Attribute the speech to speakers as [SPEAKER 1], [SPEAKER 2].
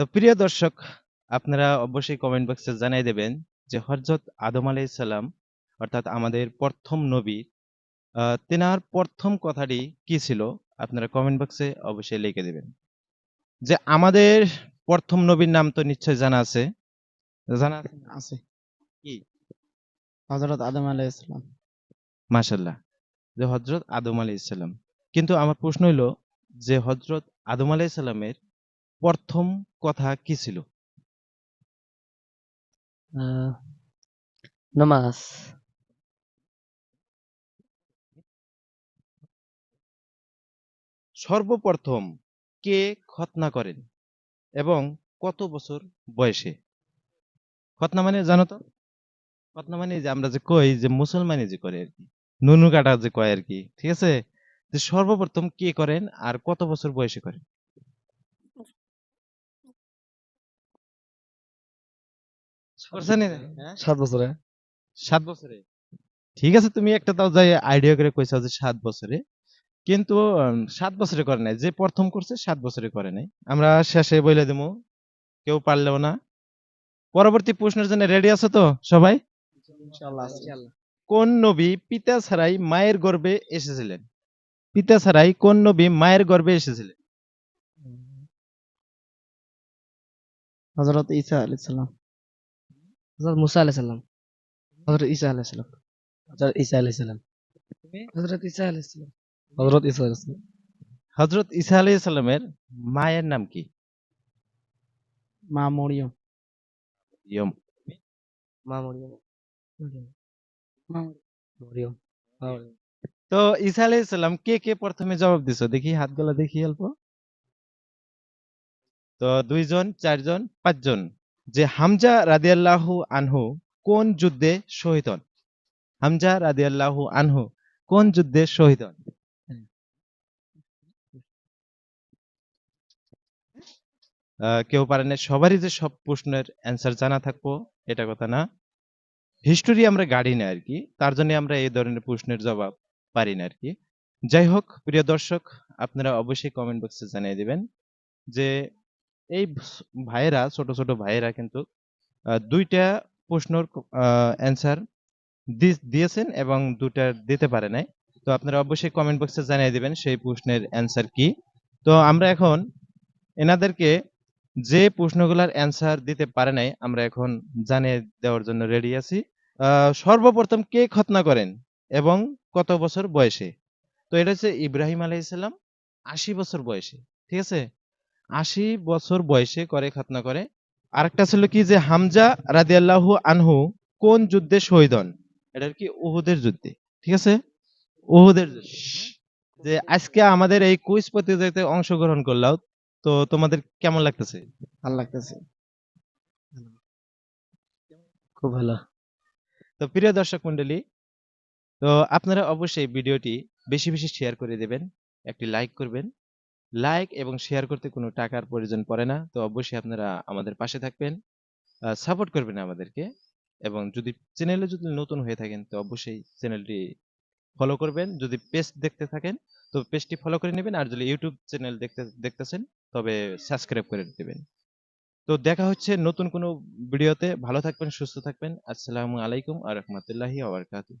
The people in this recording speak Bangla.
[SPEAKER 1] তো প্রিয় দর্শক আপনারা অবশ্যই কমেন্ট বক্সে জানিয়ে দেবেন যে হযরত আদম আলাইহিস সালাম অর্থাৎ আমাদের প্রথম নবী তেনার প্রথম কথাটি কি ছিল? আপনারা কমেন্ট বক্সে অবশ্যই লিখে দিবেন। যে আমাদের প্রথম নবীর নাম তো নিশ্চয়ই জানা আছে। জানা আছে? কি?
[SPEAKER 2] হযরত আদম আলাইহিস সালাম।
[SPEAKER 1] মাশাআল্লাহ। যে হযরত আদম আলাইহিস সালাম। কিন্তু আমার প্রশ্ন হইল যে হযরত আদম আলাইহিস সালামের প্রথম কথা কি ছিল?
[SPEAKER 3] নামাজ।
[SPEAKER 1] সর্বপ্রথম কে খতনা করেন? এবং কত বছর বয়সে? খতনা মানে জানো তো? খতনা মানে যে আমরা যে কই যে মুসলমানি যে করে আরকি। নুনু কাটা যে কয় আরকি। ঠিক আছে? যে সর্বপ্রথম কে করেন আর কত বছর বয়সে করেন? করছেন হ্যাঁ?
[SPEAKER 3] ৭ বছরে।
[SPEAKER 1] ৭ বছরে? ঠিক আছে তুমি একটা তাও যাই আইডিয়া করে কইছো যে ৭ বছরে। কিন্তু ৭ বছরে করে নাই। যে প্রথম করছে ৭ বছরে করে নাই। আমরা শেষে বইলা দিমু। কেউ পারলেও না। পরবর্তী প্রশ্নের জন্য রেডি আছো তো সবাই? কোন নবী পিতা ছাড়াই মায়ের গর্ভে এসেছিলেন? পিতা ছাড়াই কোন নবী মায়ের গর্ভে এসেছিলেন?
[SPEAKER 2] হযরত ঈসা আলাইহিস সালাম।
[SPEAKER 3] হযরত মুসা আলাইহিস সালাম। হযরত ঈসা আলাইহিস
[SPEAKER 1] সালামের মায়ের নাম কি?
[SPEAKER 2] মা মরিয়ম।
[SPEAKER 3] মরিয়ম।
[SPEAKER 2] মা
[SPEAKER 3] মরিয়ম। মরিয়ম।
[SPEAKER 1] তো ঈসা আলাইহিস সালাম কে, কে প্রথমে জবাব দিছো? দেখি হাতগুলা দেখি অল্প। তো ২ জন, ৪ জন, ৫ জন। যে হামজা রাদিয়াল্লাহু আনহু কোন যুদ্ধে শহীদ হন? হামজা রাদিয়াল্লাহু আনহু কোন যুদ্ধে শহীদ হন? কেউ পারে নাই। সবারই যে সব প্রশ্নের অ্যান্সার জানা থাকব, এটা কথা না। হিস্টোরি আমরা গাড়ি না আর কি তার জন্য আমরা এই ধরনের প্রশ্নের জবাব পারি না আর কি যাই হোক, প্রিয় দর্শক, আপনারা অবশ্যই কমেন্ট বক্সে জানিয়ে দিবেন যে এই ভাইয়েরা ছোট, ছোট ভাইয়েরা কিন্তু দুইটা ২ প্রশ্নর অ্যান্সার দিয়েছেন এবং ২ টা দিতে পারে নাই। তো আপনারা অবশ্যই কমেন্ট বক্সে জানিয়ে দিবেন সেই প্রশ্নের অ্যান্সার কি। তো আমরা এখন এনাদেরকে যে প্রশ্নগুলার অ্যান্সার দিতে পারে নাই আমরা এখন জানিয়ে দেওয়ার জন্য রেডি আছি। সর্বপ্রথম কে খতনা করেন এবং কত বছর বয়সে? তো এটা হচ্ছে ইব্রাহিম আলাইহিস সালাম ৮০ বছর বয়সে। ঠিক আছে? ৮০ বছর বয়সে করে খাতনা করে। আরেকটা ছিল কি যে হামজা রাদিয়াল্লাহু আনহু কোন যুদ্ধে শহীদ হন? এটা কি উহুদের যুদ্ধে। ঠিক আছে? উহুদের যে আজকে আমাদের এই কুইজ প্রতিযোগিতায় অংশগ্রহণ করলাও। তো তোমাদের কেমন লাগতেছে?
[SPEAKER 2] ভালো লাগতেছে।
[SPEAKER 3] খুব ভালো।
[SPEAKER 1] তো প্রিয় দর্শক মন্ডলী তো আপনারা অবশ্যই ভিডিওটি বেশি, বেশি শেয়ার করে দেবেন একটি লাইক করবেন। লাইক এবং শেয়ার করতে কোনো টাকার প্রয়োজন পড়ে না। তো অবশ্যই আপনারা আমাদের পাশে থাকবেন। সাপোর্ট করবেন আমাদেরকে। এবং যদি চ্যানেলে যদি নতুন হয়ে থাকেন তো অবশ্যই চ্যানেলটি ফলো করবেন। যদি পেজ দেখতে থাকেন তো পেজটি ফলো করে নিবেন। আর যদি ইউটিউব চ্যানেল দেখতে দেখতেছেন তবে সাবস্ক্রাইব করে দেবেন তো দেখা হচ্ছে নতুন কোনো ভিডিওতে। ভালো থাকবেন, সুস্থ থাকবেন। আসসালামু আলাইকুম ওয়া রাহমাতুল্লাহি ওয়া বারাকাতুহু।